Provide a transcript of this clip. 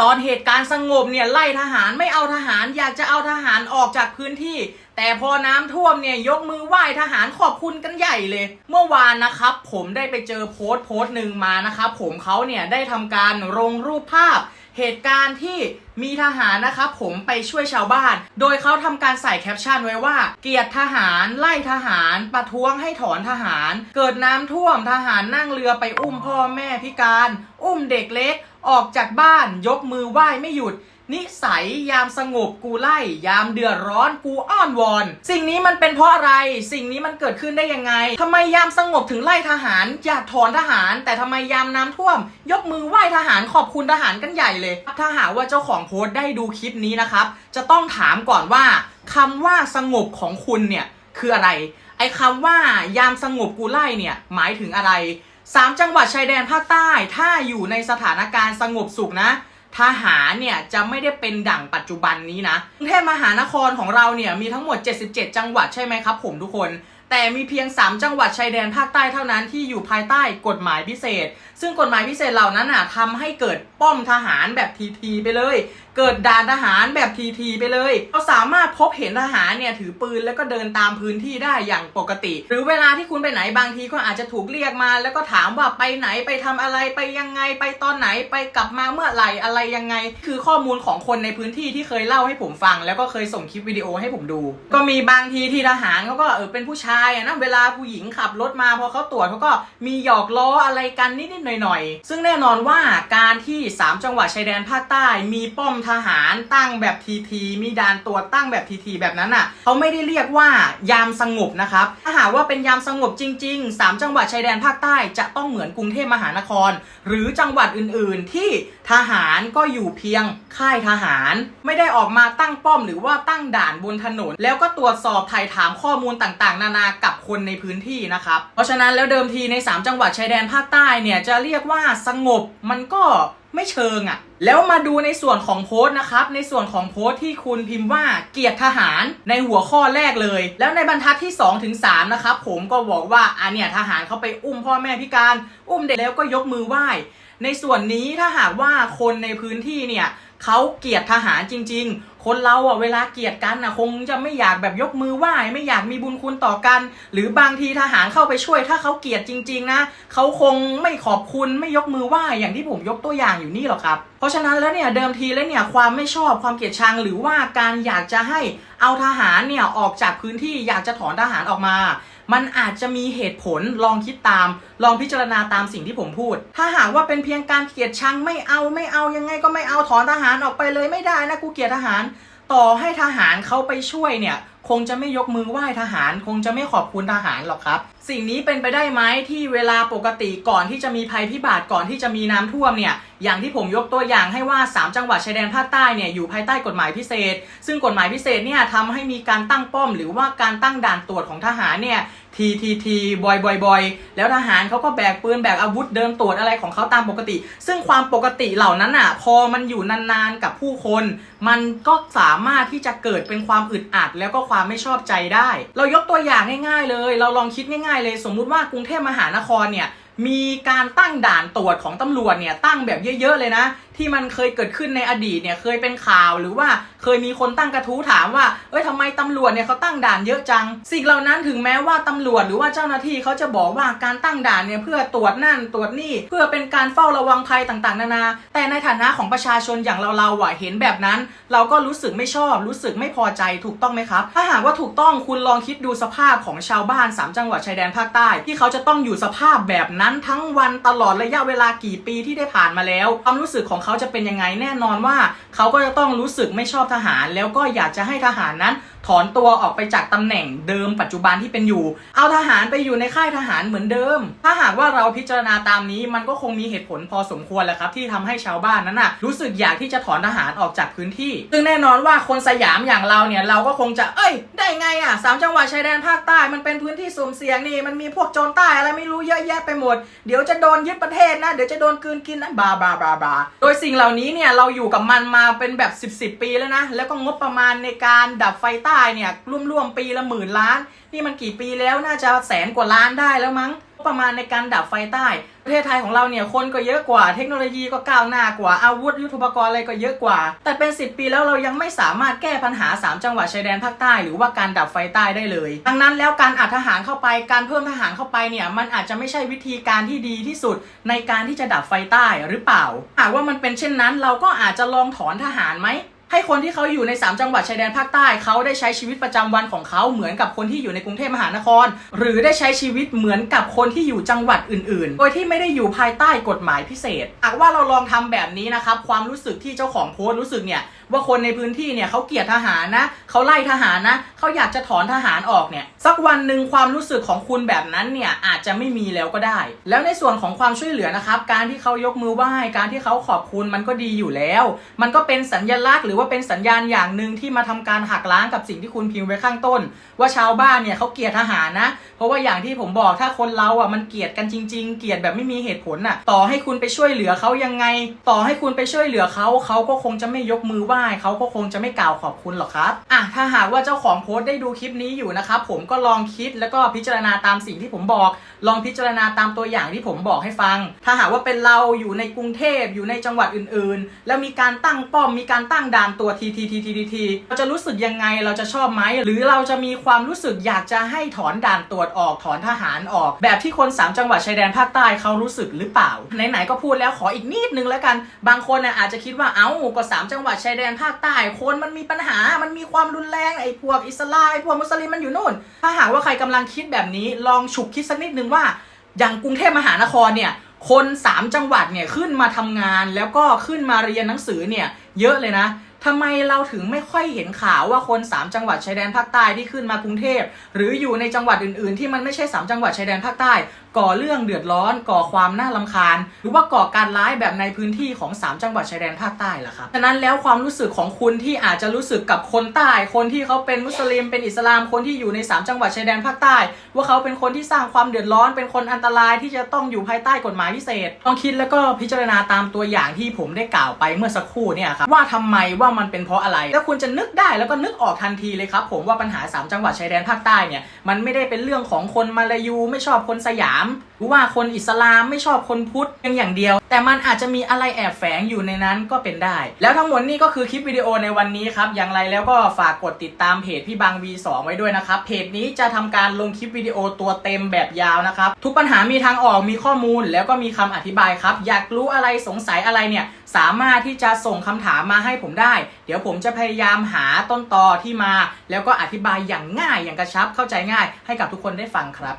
ตอนเหตุการณ์สงบเนี่ยไล่ทหารไม่เอาทหารอยากจะเอาทหารออกจากพื้นที่ แต่พอน้ำท่วมเนี่ยยกมือไหว้ทหารขอบคุณกันใหญ่เลย เมื่อวานนะครับ ผมได้ไปเจอโพสต์โพสต์หนึ่งมานะครับผมเขาเนี่ยได้ทำการลงรูปภาพ เหตุการณ์ที่มีทหารนะครับผมไปช่วยชาวบ้าน โดยเขาทำการใส่แคปชั่นไว้ว่า เกียรติทหารไล่ทหารประท้วงให้ถอนทหาร เกิดน้ำท่วมทหารนั่งเรือไปอุ้มพ่อแม่พิการ อุ้มเด็กเล็กออกจากบ้านยกมือไหว้ไม่หยุด นิสัยยามสงบกูไล่ยามเดือดร้อนกูอ้อนวอน สิ่งนี้มันเป็นเพราะอะไร สิ่งนี้มันเกิดขึ้นได้ยังไงทำไมยามสงบถึงไล่ทหาร อยากถอนทหาร แต่ทำไมยามน้ำท่วม ยกมือไหว้ทหารขอบคุณทหารกันใหญ่เลย ถ้าหากว่าเจ้าของโพสต์ได้ดูคลิปนี้นะครับ จะต้องถามก่อนว่าคำว่าสงบของคุณเนี่ยคืออะไร ไอ้คำว่ายามสงบกูไล่เนี่ยหมายถึงอะไรสามจังหวัดชายแดนภาคใต้ถ้าอยู่ในสถานการณ์สงบสุขนะ ทหารเนี่ยจะไม่ได้เป็นดั่งปัจจุบันนี้นะกรุงเทพมหานครของเราเนี่ยมีทั้งหมด 77 จังหวัดใช่ไหมครับผมทุกคน แต่มีเพียง 3 จังหวัดชายแดนภาคใต้เท่านั้นที่อยู่ภายใต้กฎหมายพิเศษ ซึ่งกฎหมายพิเศษเหล่านั้นอะทำให้เกิดป้อมทหารแบบทีทีไปเลย เกิดด่านทหารแบบทีทีไปเลย เราสามารถพบเห็นทหารเนี่ยถือปืนแล้วก็เดินตามพื้นที่ได้อย่างปกติ หรือเวลาที่คุณไปไหนบางทีก็อาจจะถูกเรียกมา แล้วก็ถามว่าไปไหนไปทำอะไรไปยังไงไปตอนไหนไปกลับมาเมื่อไหร่อะไรยังไง คือข้อมูลของคนในพื้นที่ที่เคยเล่าให้ผมฟัง แล้วก็เคยส่งคลิปวิดีโอให้ผมดู ก็มีบางทีที่ทหารเขาก็เออเป็นผู้ชายอะนะเวลาผู้หญิงขับรถมาพอเขาตรวจเขาก็มีหยอกล้ออะไรกันนิดๆหน่อยๆ ซึ่งแน่นอนว่าการที่ 3 จังหวัดชายแดนภาคใต้มีป้อมทหารตั้งแบบทีทีมีด่านตรวจตั้งแบบทีทีแบบนั้นอะเขาไม่ได้เรียกว่ายามสงบนะครับถ้าหากว่าเป็นยามสงบจริง ๆ 3 จังหวัดชายแดนภาคใต้จะต้องเหมือนกรุงเทพมหานคร หรือจังหวัดอื่นๆ ที่ทหารก็อยู่เพียงค่ายทหาร ไม่ได้ออกมาตั้งป้อมหรือว่าตั้งด่านบนถนน แล้วก็ตรวจสอบถ่ายถามข้อมูลต่างๆ นานากับคนในพื้นที่นะครับ เพราะฉะนั้นแล้วเดิมทีใน 3 จังหวัดชายแดนภาคใต้เนี่ยจะเรียกว่าสงบมันก็ ไม่เชิงอะ่ะ แล้วมาดูในส่วนของโพสต์นะครับ ในส่วนของโพสต์ที่คุณพิมพ์ว่าเกียรติทหารในหัวข้อแรกเลย แล้วในบรรทัดที่2ถึง3นะครับผมก็บอกว่าอันเนี่ยทหารเขาไปอุ้มพ่อแม่พิการ อุ้มเด็กแล้วก็ยกมือไหว้ ในส่วนนี้ถ้าหากว่าคนในพื้นที่เนี่ย เขาเกลียดทหารจริง ๆ คนเราอะเวลาเกลียดกันอะคงจะไม่อยากแบบยกมือไหว้ไม่อยากมีบุญคุณต่อกัน หรือบางทีทหารเข้าไปช่วย ถ้าเขาเกลียดจริง ๆ นะเขาคงไม่ขอบคุณไม่ยกมือไหว้อย่างที่ผมยกตัวอย่างอยู่นี่หรอกครับเพราะฉะนั้นแล้วเนี่ยเดิมทีแล้วเนี่ยความไม่ชอบความเกลียดชังหรือว่าการอยากจะให้เอาทหารเนี่ยออกจากพื้นที่อยากจะถอนทหารออกมา มันอาจจะมีเหตุผลลองคิดตาม ลองพิจารณาตามสิ่งที่ผมพูด ถ้าหากว่าเป็นเพียงการเกลียดชังไม่เอาไม่เอายังไงก็ไม่เอาถอนทหารออกไปเลยไม่ได้นะกูเกลียดทหาร ต่อให้ทหารเขาไปช่วยเนี่ย คงจะไม่ยกมือไหว้ทหาร คงจะไม่ขอบคุณทหารหรอกครับ สิ่งนี้เป็นไปได้ไหมที่เวลาปกติก่อนที่จะมีภัยพิบัติก่อนที่จะมีน้ำท่วมเนี่ยอย่างที่ผมยกตัวอย่างให้ว่า 3 จังหวัดชายแดนภาคใต้เนี่ยอยู่ภายใต้กฎหมายพิเศษ ซึ่งกฎหมายพิเศษเนี่ยทำให้มีการตั้งป้อม หรือว่าการตั้งด่านตรวจของทหารเนี่ยทีทีทีบอยบอยบอยแล้วทหารเขาก็แบกปืนแบกอาวุธเดินตรวจอะไรของเขาตามปกติ ซึ่งความปกติเหล่านั้นอะพอมันอยู่นานๆกับผู้คน มันก็สามารถที่จะเกิดเป็นความอึดอัดแล้วก็ความไม่ชอบใจได้ เรายกตัวอย่างง่าย ๆ เลย เราลองคิดง่าย ๆ เลย สมมุติว่ากรุงเทพมหานครเนี่ย มีการตั้งด่านตรวจของตำรวจเนี่ยตั้งแบบเยอะๆเลยนะ ที่มันเคยเกิดขึ้นในอดีตเนี่ยเคยเป็นข่าวหรือว่าเคยมีคนตั้งกระทู้ถามว่าเอ้ยทำไมตำรวจเนี่ยเขาตั้งด่านเยอะจัง สิ่งเหล่านั้นถึงแม้ว่าตำรวจหรือว่าเจ้าหน้าที่เขาจะบอกว่าการตั้งด่านเนี่ยเพื่อตรวจนั่นตรวจนี่ เพื่อเป็นการเฝ้าระวังภัยต่างๆ นานา แต่ในฐานะของประชาชนอย่างเราๆอะเห็นแบบนั้น เราก็รู้สึกไม่ชอบ รู้สึกไม่พอใจถูกต้องไหมครับ ถ้าหากว่าถูกต้องคุณลองคิดดูสภาพของชาวบ้านสามจังหวัดชายแดนภาคใต้ที่เขาจะต้องอยู่สภาพแบบนั้นทั้งวันตลอดระยะเวลากี่ปีที่ได้ผ่านมาแล้ว ความรู้สึกของเขาจะเป็นยังไงแน่นอนว่า เขาก็จะต้องรู้สึกไม่ชอบทหาร แล้วก็อยากจะให้ทหารนั้น ถอนตัวออกไปจากตำแหน่งเดิมปัจจุบันที่เป็นอยู่ เอาทหารไปอยู่ในค่ายทหารเหมือนเดิม ถ้าหากว่าเราพิจารณาตามนี้ มันก็คงมีเหตุผลพอสมควรแหละครับ ที่ทำให้ชาวบ้านนั้นน่ะรู้สึกอยากที่จะถอนทหารออกจากพื้นที่ ซึ่งแน่นอนว่าคนสยามอย่างเราเนี่ยเราก็คงจะเอ้ย ได้ไงอะสามจังหวัดชายแดนภาคใต้มันเป็นพื้นที่สุ่มเสี่ยงนี่มันมีพวกโจรใต้อะไรไม่รู้เยอะแยะไปหมด เดี๋ยวจะโดนยึดประเทศนะเดี๋ยวจะโดนกืนกินนะบาบาบาบาโดยสิ่งเหล่านี้เนี่ยเราอยู่กับมันมาเป็นแบบ 10บสปีแล้วนะแล้วก็งบประมาณในการดับไฟใต้เนี่ยรวมๆปีละหมื่นล้าน นี่มันกี่ปีแล้วน่าจะแสนกว่าล้านได้แล้วมั้ง ประมาณในการดับไฟใต้ ประเทศไทยของเราเนี่ยคนก็เยอะกว่าเทคโนโลยีก็ก้าวหน้ากว่าอาวุธยุทโธปกรณ์อะไรก็เยอะกว่า แต่เป็น 10 ปีแล้วเรายังไม่สามารถแก้ปัญหา 3 จังหวัดชายแดนภาคใต้ หรือว่าการดับไฟใต้ได้เลย ดังนั้นแล้วการอัดทหารเข้าไปการเพิ่มทหารเข้าไปเนี่ยมันอาจจะไม่ใช่วิธีการที่ดีที่สุดในการที่จะดับไฟใต้หรือเปล่าหากว่ามันเป็นเช่นนั้นเราก็อาจจะลองถอนทหารไหม ให้คนที่เขาอยู่ใน 3 จังหวัดชายแดนภาคใต้เขาได้ใช้ชีวิตประจำวันของเขาเหมือนกับคนที่อยู่ในกรุงเทพมหานคร หรือได้ใช้ชีวิตเหมือนกับคนที่อยู่จังหวัดอื่นๆ โดยที่ไม่ได้อยู่ภายใต้กฎหมายพิเศษหากว่าเราลองทำแบบนี้นะครับความรู้สึกที่เจ้าของโพสต์รู้สึกเนี่ย ว่าคนในพื้นที่เนี่ยเขาเกลียดทหารนะเขาไล่ทหารนะเขาอยากจะถอนทหารออกเนี่ยสักวันหนึ่งความรู้สึกของคุณแบบนั้นเนี่ยอาจจะไม่มีแล้วก็ได้ แล้วในส่วนของความช่วยเหลือนะครับ การที่เขายกมือไหว้การที่เขาขอบคุณมันก็ดีอยู่แล้ว มันก็เป็นสัญลักษณ์หรือว่าเป็นสัญญาณอย่างหนึ่งที่มาทำการหักล้างกับสิ่งที่คุณพิมพ์ไว้ข้างต้น ว่าชาวบ้านเนี่ยเขาเกลียดทหารนะ เพราะว่าอย่างที่ผมบอกถ้าคนเราอะมันเกลียดกันจริง ๆ เกลียดแบบไม่มีเหตุผลน่ะต่อให้คุณไปช่วยเหลือเขายังไง ต่อให้คุณไปช่วยเหลือเขาเขาก็คงจะไม่ยกมือไหวเขาก็คงจะไม่กล่าวขอบคุณหรอกครับอะถ้าหากว่าเจ้าของโพสต์ได้ดูคลิปนี้อยู่นะครับผมก็ลองคิดแล้วก็พิจารณาตามสิ่งที่ผมบอก ลองพิจารณาตามตัวอย่างที่ผมบอกให้ฟัง ถ้าหากว่าเป็นเราอยู่ในกรุงเทพอยู่ในจังหวัดอื่นๆ แล้วมีการตั้งป้อมมีการตั้งด่านตัวทีทีทีทีทีทีเราจะรู้สึกยังไงเราจะชอบไหมหรือเราจะมีความรู้สึกอยากจะให้ถอนด่านตรวจออกถอนทหารออก แบบที่คน 3 จังหวัดชายแดนภาคใต้เขารู้สึกหรือเปล่าไหนๆก็พูดแล้วขออีกนิดนึงแล้วกัน บางคนนะอาจจะคิดว่าเอ้าก็สามจังหวัดชายแดนภาคใต้คนมันมีปัญหา มันมีความรุนแรงไอ้พวกอิสลามไอ้พวกมุสลิมมันอยู่นู่น ถ้าหากว่าใครกำลังคิดแบบนี้ ลองฉุกคิดสักนิดนึงว่า อย่างกรุงเทพมหานครเนี่ย คนสามจังหวัดเนี่ยขึ้นมาทำงานแล้วก็ขึ้นมาเรียนหนังสือเนี่ยเยอะเลยนะทำไมเราถึงไม่ค่อยเห็นข่าวว่าคน 3 จังหวัดชายแดนภาคใต้ที่ขึ้นมากรุงเทพ หรืออยู่ในจังหวัดอื่นๆ ที่มันไม่ใช่ 3 จังหวัดชายแดนภาคใต้ ก่อเรื่องเดือดร้อน ก่อความน่าลำคาญ หรือว่าก่อการร้ายแบบในพื้นที่ของ 3 จังหวัดชายแดนภาคใต้ล่ะครับฉะนั้นแล้วความรู้สึกของคุณที่อาจจะรู้สึกกับคนใต้ คนที่เขาเป็นมุสลิมเป็นอิสลามคนที่อยู่ใน 3 จังหวัดชายแดนภาคใต้ ว่าเขาเป็นคนที่สร้างความเดือดร้อน เป็นคนอันตรายที่จะต้องอยู่ภายใต้กฎหมายพิเศษต้องคิดแล้วก็พิจารณาตามตัวอย่างที่ผมได้กล่าวไปเมื่อสักครู่เนี่ยครับว่าทำไมว่ามันเป็นเพราะอะไร แล้วคุณจะนึกได้แล้วก็นึกออกทันทีเลยครับ ผมว่าปัญหา 3 จังหวัดชายแดนภาคใต้เนี่ยมันไม่ได้เป็นเรื่องของคนมาลายูไม่ชอบคนสยามว่าคนอิสลามไม่ชอบคนพุทธเพียงอย่างเดียว แต่มันอาจจะมีอะไรแอบแฝงอยู่ในนั้นก็เป็นได้ แล้วทั้งหมดนี่ก็คือคลิปวิดีโอในวันนี้ครับ อย่างไรแล้วก็ฝากกดติดตามเพจพี่บาง V2 ไว้ด้วยนะครับ เพจนี้จะทำการลงคลิปวิดีโอตัวเต็มแบบยาวนะครับ ทุกปัญหามีทางออกมีข้อมูลแล้วก็มีคำอธิบายครับ อยากรู้อะไรสงสัยอะไรเนี่ยสามารถที่จะส่งคำถามมาให้ผมได้ เดี๋ยวผมจะพยายามหาต้นตอที่มา แล้วก็อธิบายอย่างง่ายอย่างกระชับเข้าใจง่าย ให้กับทุกคนได้ฟังครับ